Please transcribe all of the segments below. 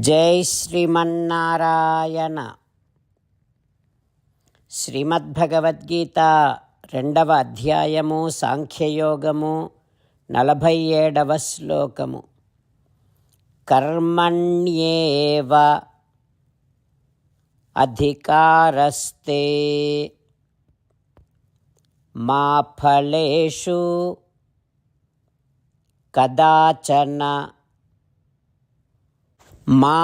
జై శ్రీమన్నారాయణ. శ్రీమద్భగవద్గీత రెండవ అధ్యాయము సాంఖ్యయోగము నలభై ఏడవ శ్లోకము. కర్మణ్యేవ అధికారస్తే మా ఫలేషు కదాచన మా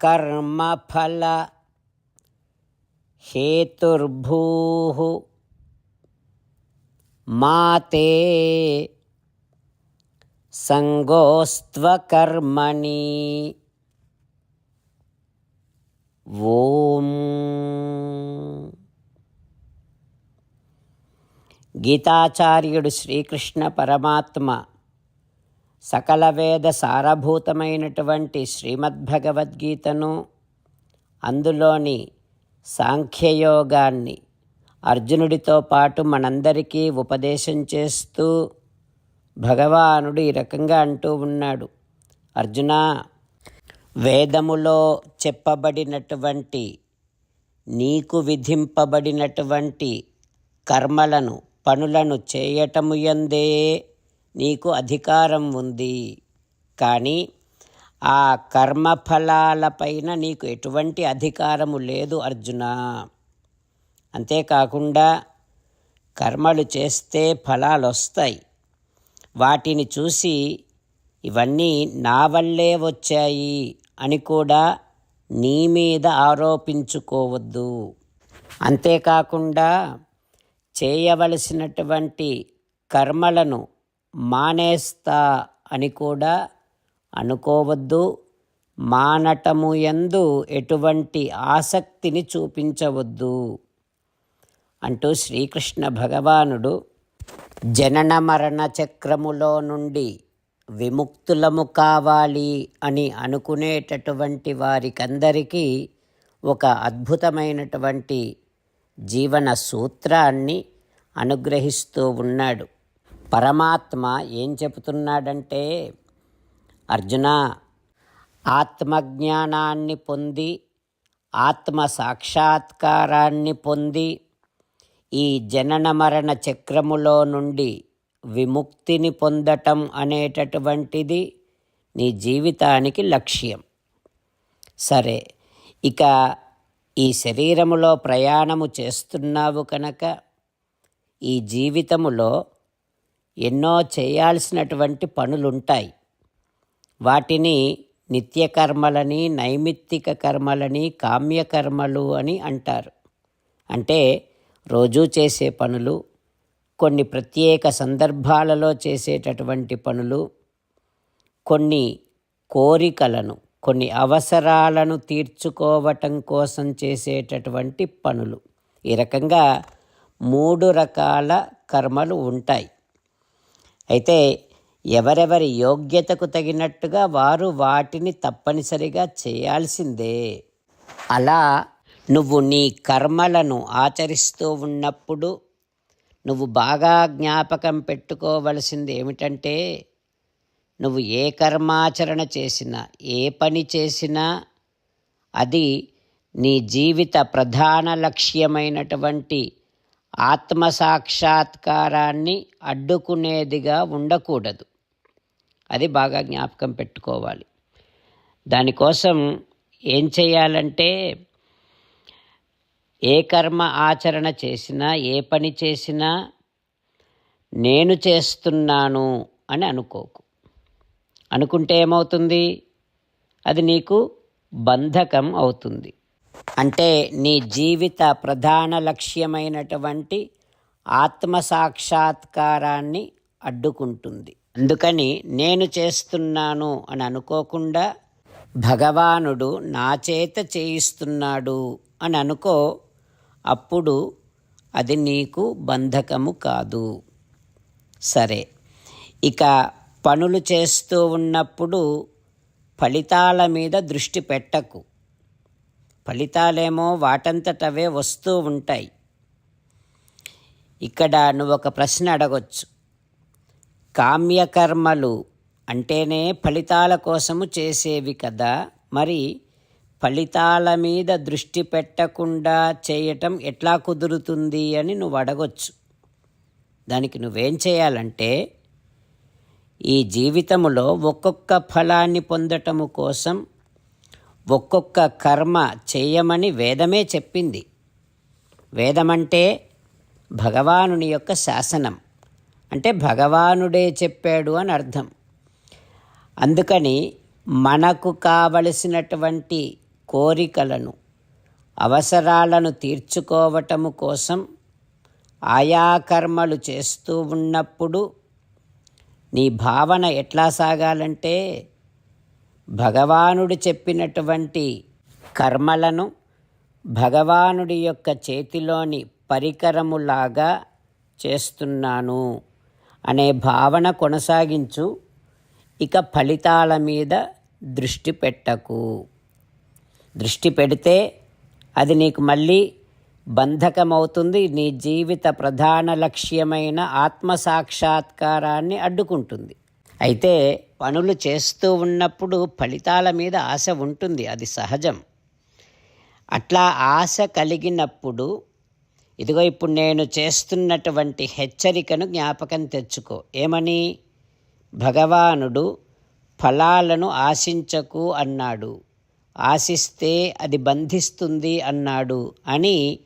కర్మఫల హేతుర్భూ మా తే సంగోస్త్వకర్మణి ఓం గీతాచార్యుడు శ్రీకృష్ణ పరమాత్మ సకల వేద సారభూతమైనటువంటి శ్రీమద్భగవద్గీతను అందులోని సాంఖ్యయోగాన్ని అర్జునుడితో పాటు మనందరికీ ఉపదేశం చేస్తూ భగవానుడు ఈ రకంగా అంటూ ఉన్నాడు. అర్జున వేదములో చెప్పబడినటువంటి నీకు విధింపబడినటువంటి కర్మలను పనులను చేయటము ఎందే నీకు అధికారం ఉంది. కానీ ఆ కర్మఫలాలపైన నీకు ఎటువంటి అధికారము లేదు అర్జున. అంతేకాకుండా కర్మలు చేస్తే ఫలాలు వస్తాయి వాటిని చూసి ఇవన్నీ నా వల్లే వచ్చాయి అని కూడా నీ మీద ఆరోపించుకోవద్దు. అంతేకాకుండా చేయవలసినటువంటి కర్మలను మానేస్తా అని కూడా అనుకోవద్దు. మానటము యందు ఎటువంటి ఆసక్తిని చూపించవద్దు. అంటూ శ్రీకృష్ణ భగవానుడు జనన మరణ చక్రములో నుండి విముక్తులము కావాలి అని అనుకునేటటువంటి వారికందరికీ ఒక అద్భుతమైనటువంటి జీవన సూత్రాన్ని అనుగ్రహిస్తూ ఉన్నాడు. పరమాత్మ ఏం చెబుతున్నాడంటే అర్జున ఆత్మజ్ఞానాన్ని పొంది ఆత్మ సాక్షాత్కారాన్ని పొంది ఈ జనన మరణ చక్రములో నుండి విముక్తిని పొందటం అనేటటువంటిది నీ జీవితానికి లక్ష్యం. సరే ఇక ఈ శరీరములో ప్రయాణము చేస్తున్నావు కనుక ఈ జీవితములో ఎన్నో చేయాల్సినటువంటి పనులుంటాయి. వాటిని నిత్యకర్మలని నైమిత్తిక కర్మలని కామ్యకర్మలు అని అంటారు. అంటే రోజూ చేసే పనులు కొన్ని ప్రత్యేక సందర్భాలలో చేసేటటువంటి పనులు కొన్ని కోరికలను కొన్ని అవసరాలను తీర్చుకోవటం కోసం చేసేటటువంటి పనులు. ఈ రకంగా మూడు రకాల కర్మలు ఉంటాయి. అయితే ఎవరెవరి యోగ్యతకు తగినట్టుగా వారు వాటిని తప్పనిసరిగా చేయాల్సిందే. అలా నువ్వు నీ కర్మలను ఆచరిస్తూ ఉన్నప్పుడు నువ్వు బాగా జ్ఞాపకం పెట్టుకోవలసింది ఏమిటంటే నువ్వు ఏ కర్మాచరణ చేసినా ఏ పని చేసినా అది నీ జీవిత ప్రధాన లక్ష్యమైనటువంటి ఆత్మసాక్షాత్కారాన్ని అడ్డుకునేదిగా ఉండకూడదు. అది బాగా జ్ఞాపకం పెట్టుకోవాలి. దానికోసం ఏం చేయాలంటే ఏ కర్మ ఆచరణ చేసినా ఏ పని చేసినా నేను చేస్తున్నాను అని అనుకోకు. అనుకుంటే ఏమవుతుంది? అది నీకు బంధకం అవుతుంది. అంటే నీ జీవిత ప్రధాన లక్ష్యమైనటువంటి ఆత్మసాక్షాత్కారాన్ని అడ్డుకుంటుంది. అందుకని నేను చేస్తున్నాను అని అనుకోకుండా భగవానుడు నా చేత చేయిస్తున్నాడు అని అనుకో అప్పుడు అది నీకు బంధకము కాదు. సరే ఇక పనులు చేస్తూ ఉన్నప్పుడు ఫలితాల మీద దృష్టి పెట్టకు. ఫలితాలేమో వాటంతటవే వస్తూ ఉంటాయి. ఇక్కడ నువ్వు ఒక ప్రశ్న అడగొచ్చు. కామ్యకర్మలు అంటేనే ఫలితాల కోసము చేసేవి కదా మరి ఫలితాల మీద దృష్టి పెట్టకుండా చేయటం ఎట్లా కుదురుతుంది అని నువ్వు అడగొచ్చు దానికి నువ్వేం చేయాలంటే ఈ జీవితములో ఒక్కొక్క ఫలాన్ని పొందటము కోసం ఒక్కొక్క కర్మ చేయమని వేదమే చెప్పింది. వేదమంటే భగవానుని యొక్క శాసనం. అంటే భగవానుడే చెప్పాడు అని అర్థం. అందుకని మనకు కావలసినటువంటి కోరికలను అవసరాలను తీర్చుకోవటము కోసం ఆయా కర్మలు చేస్తూ ఉన్నప్పుడు నీ భావన ఎట్లా సాగాలంటే భగవానుడు చెప్పినటువంటి కర్మలను భగవానుడి యొక్క చేతిలోని పరికరములాగా చేస్తున్నాను అనే భావన కొనసాగించు. ఇక ఫలితాల మీద దృష్టి పెట్టకు. దృష్టి పెడితే అది నీకు మళ్ళీ బంధకమవుతుంది. నీ జీవిత ప్రధాన లక్ష్యమైన ఆత్మ సాక్షాత్కారాన్ని అడ్డుకుంటుంది. అయితే పనులు చేస్తూ ఉన్నప్పుడు ఫలితాల మీద ఆశ ఉంటుంది అది సహజం. అట్లా ఆశ కలిగినప్పుడు ఇదిగో ఇప్పుడు నేను చేస్తున్నటువంటి హెచ్చరికను జ్ఞాపకం తెచ్చుకో. ఏమని? భగవానుడు ఫలాలను ఆశించకు అన్నాడు. ఆశిస్తే అది బంధిస్తుంది అన్నాడు అని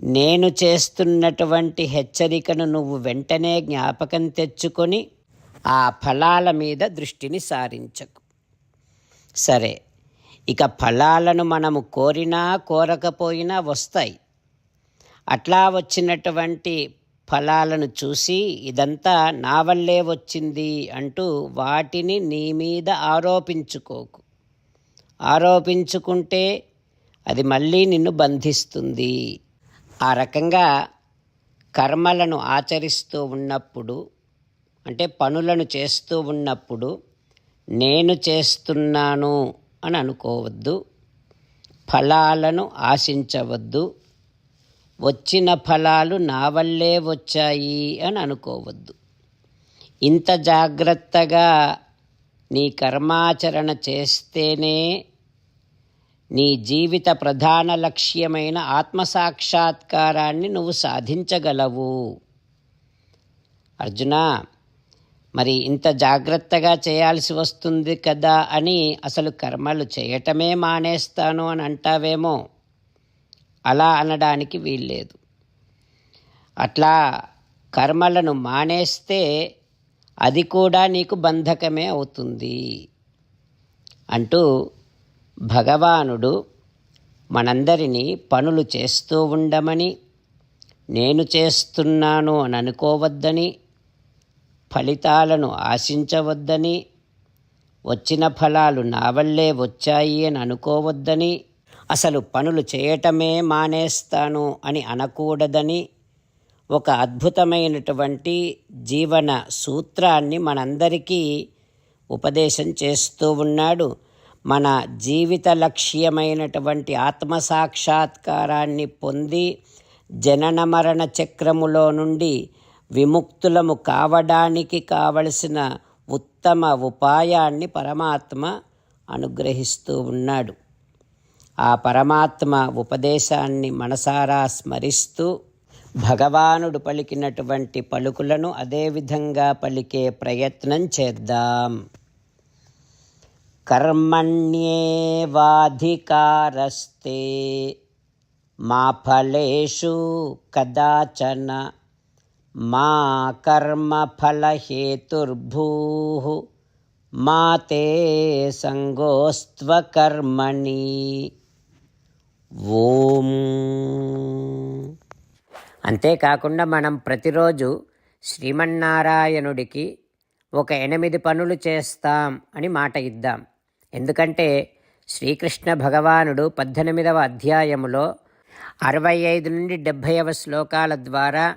నేను చేస్తున్నటువంటి హెచ్చరికను నువ్వు వెంటనే జ్ఞాపకం తెచ్చుకొని ఆ ఫలాల మీద దృష్టిని సారించకు. సరే ఇక ఫలాలను మనము కోరినా కోరకపోయినా వస్తాయి. అట్లా వచ్చినటువంటి ఫలాలను చూసి ఇదంతా నా వల్లే వచ్చింది అంటూ వాటిని నీ మీద ఆరోపించుకోకు. ఆరోపించుకుంటే అది మళ్ళీ నిన్ను బంధిస్తుంది. ఆ రకంగా కర్మలను ఆచరిస్తూ ఉన్నప్పుడు అంటే పనులను చేస్తూ ఉన్నప్పుడు నేను చేస్తున్నాను అని అనుకోవద్దు ఫలాలను ఆశించవద్దు వచ్చిన ఫలాలు నా వల్లే వచ్చాయి అని అనుకోవద్దు. ఇంత జాగ్రత్తగా నీ కర్మాచరణ చేస్తేనే నీ జీవిత ప్రధాన లక్ష్యమైన ఆత్మసాక్షాత్కారాన్ని నువ్వు సాధించగలవు. అర్జున మరి ఇంత జాగ్రత్తగా చేయాల్సి వస్తుంది కదా అని అసలు కర్మలు చేయటమే మానేస్తాను అని అంటావేమో? అలా అనడానికి వీల్లేదు. అట్లా కర్మలను మానేస్తే అది కూడా నీకు బంధకమే అవుతుంది అంటూ భగవానుడు మనందరినీ పనులు చేస్తూ ఉండమని నేను చేస్తున్నాను అని అనుకోవద్దని ఫలితాలను ఆశించవద్దని వచ్చిన ఫలాలు నా వల్లే వచ్చాయి అని అనుకోవద్దని అసలు పనులు చేయటమే మానేస్తాను అని అనకూడదని ఒక అద్భుతమైనటువంటి జీవన సూత్రాన్ని మనందరికీ ఉపదేశం చేస్తూ ఉన్నాడు. మన జీవిత లక్ష్యమైనటువంటి ఆత్మసాక్షాత్కారాన్ని పొంది జనన మరణ చక్రములో నుండి విముక్తులము కావడానికి కావలసిన ఉత్తమ ఉపాయాన్ని పరమాత్మ అనుగ్రహిస్తూ ఉన్నాడు. ఆ పరమాత్మ ఉపదేశాన్ని మనసారా స్మరిస్తూ భగవానుడు పలికినటువంటి పలుకులను అదేవిధంగా పలికే ప్రయత్నం చేద్దాం. కర్మణ్యేవాధికారస్తే మా ఫలేషు కదాచన మా కర్మఫలహేతుర్భూ మా తే సంగోస్త్వకర్మణి. ఓం. అంతేకాకుండా మనం ప్రతిరోజు శ్రీమన్నారాయణుడికి ఒక ఎనిమిది పనులు చేస్తాం అని మాట ఇద్దాం. ఎందుకంటే శ్రీకృష్ణ భగవానుడు పద్దెనిమిదవ అధ్యాయములో అరవై ఐదు నుండి డెబ్భైవ శ్లోకాల ద్వారా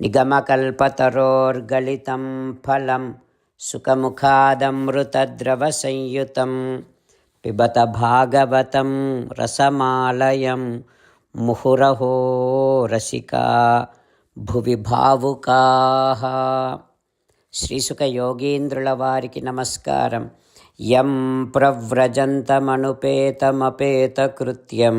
నిగమకల్పతరోర్గళితం ఫలం సుఖముఖాదమృతద్రవసంయుతం పిబత భాగవతం రసమాలయం ముహురహో రసికా భువి భావుకా శ్రీసుఖ యోగీంద్రుల వారికి నమస్కారం యం ప్రవ్రజంతమనుపేతమపేతకృత్యం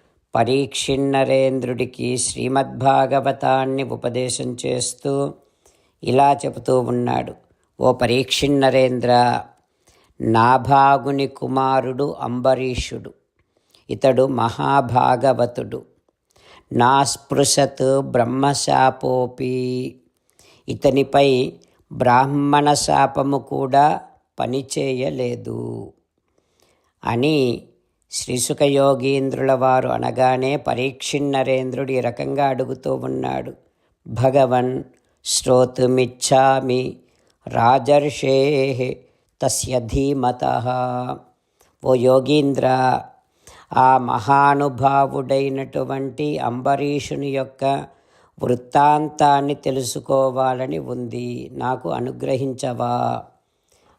పరీక్షిన్నరేంద్రుడికి శ్రీమద్భాగవతాన్ని ఉపదేశం చేస్తూ ఇలా చెబుతూ ఉన్నాడు. ఓ పరీక్షిన్నరేంద్ర నాభాగుని కుమారుడు అంబరీషుడు ఇతడు మహాభాగవతుడు నా స్పృశత్ బ్రహ్మశాపోపి ఇతనిపై బ్రాహ్మణ శాపము కూడా పనిచేయలేదు అని శ్రీసుఖయోగీంద్రుల వారు అనగానే పరీక్షిన్నరేంద్రుడు ఈ రకంగా అడుగుతూ ఉన్నాడు. భగవన్ శ్రోతుమిచ్చామి రాజర్షే తస్య ధీమత. ఓ యోగీంద్ర ఆ మహానుభావుడైనటువంటి అంబరీషుని యొక్క వృత్తాంతాన్ని తెలుసుకోవాలని ఉంది. నాకు అనుగ్రహించవా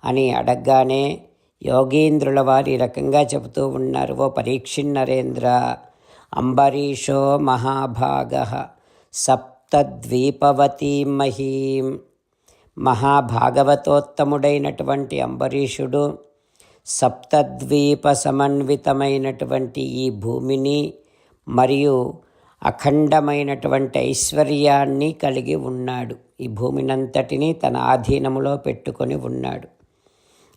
అని అడగగానే యోగీంద్రుల వారు ఈ రకంగా చెబుతూ ఉన్నారు. ఓ పరీక్షిన్నరేంద్ర అంబరీషో మహాభాగ సప్తద్వీపవతీ మహీం. మహాభాగవతోత్తముడైనటువంటి అంబరీషుడు సప్తద్వీప సమన్వితమైనటువంటి ఈ భూమిని మరియు అఖండమైనటువంటి ఐశ్వర్యాన్ని కలిగి ఉన్నాడు. ఈ భూమినంతటిని తన ఆధీనములో పెట్టుకొని ఉన్నాడు.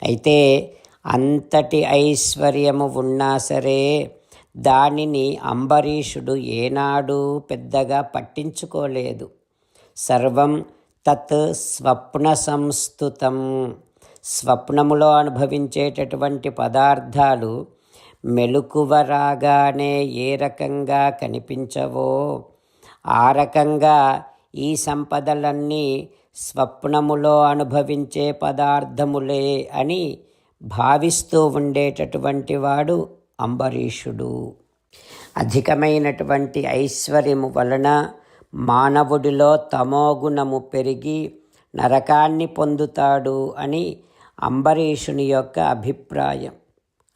అయితే అంతటి ఐశ్వర్యము ఉన్నా సరే దానిని అంబరీషుడు ఏనాడు పెద్దగా పట్టించుకోలేదు. సర్వం తత్ స్వప్న సంస్థుతం స్వప్నములో అనుభవించేటటువంటి పదార్థాలు మెలకువ రాగానే ఏ రకంగా కనిపించవో ఆ రకంగా ఈ సంపదలన్నీ స్వప్నములో అనుభవించే పదార్థములే అని భావిస్తూ ఉండేటటువంటి వాడు అంబరీషుడు. అధికమైనటువంటి ఐశ్వర్యము వలన మానవుడిలో తమోగుణము పెరిగి నరకాన్ని పొందుతాడు అని అంబరీషుని యొక్క అభిప్రాయం.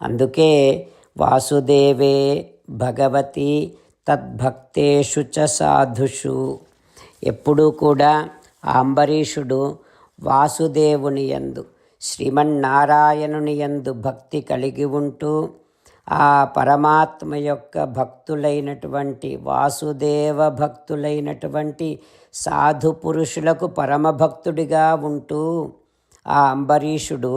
అందుకే వాసుదేవే భగవతి తద్భక్తేషు చ సాధుషు. ఎప్పుడూ కూడా ఆ అంబరీషుడు వాసుదేవుని యందు శ్రీమన్నారాయణుని యందు భక్తి కలిగి ఉంటూ ఆ పరమాత్మ యొక్క భక్తులైనటువంటి వాసుదేవ భక్తులైనటువంటి సాధు పురుషులకు పరమభక్తుడిగా ఉంటూ ఆ అంబరీషుడు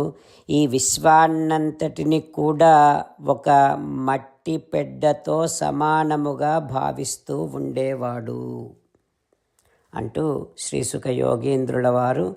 ఈ విశ్వాన్నంతటిని కూడా ఒక మట్టి పెడ్డతో సమానముగా భావిస్తూ ఉండేవాడు. అంటూ శ్రీసుఖ యోగేంద్రుల వారు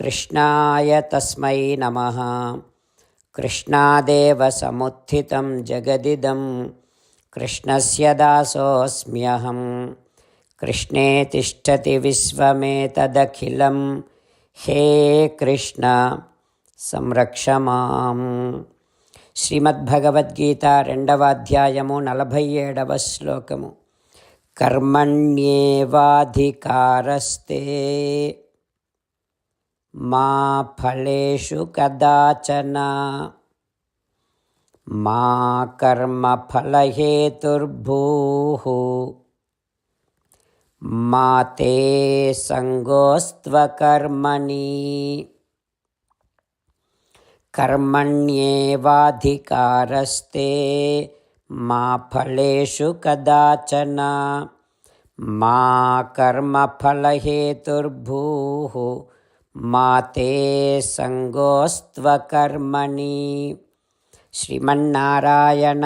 వినిహతా కృష్ణాయ తస్మై నమ కృష్ణాదేవ సముత్థితం జగదిదం కృష్ణస్య దాసోऽస్మ్యహం కృష్ణే తిష్టతి విశ్వమేతదఖిలం హే కృష్ణ సంరక్షమాం శ్రీమద్భగవద్గీత రెండవ అధ్యాయము నలభై ఏడవ శ్లోకము. కర్మణ్యేవాధికారస్తే। मा फलेषु कदाचन। मा कर्मफलहेतुर्भूः। मा ते सङ्गोस्त्वकर्मणि। कर्मण्येवाधिकारस्ते। मा फलेषु कदाचन। मा कर्मफलहेतुर्भूः। మాతే సంగోస్త్వకర్మణి. శ్రీమన్నారాయణ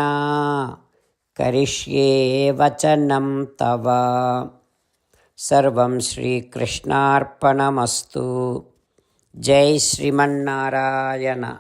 కరిష్యే వచనం తవ. సర్వం శ్రీకృష్ణార్పణమస్తు. జై శ్రీమన్నారాయణ.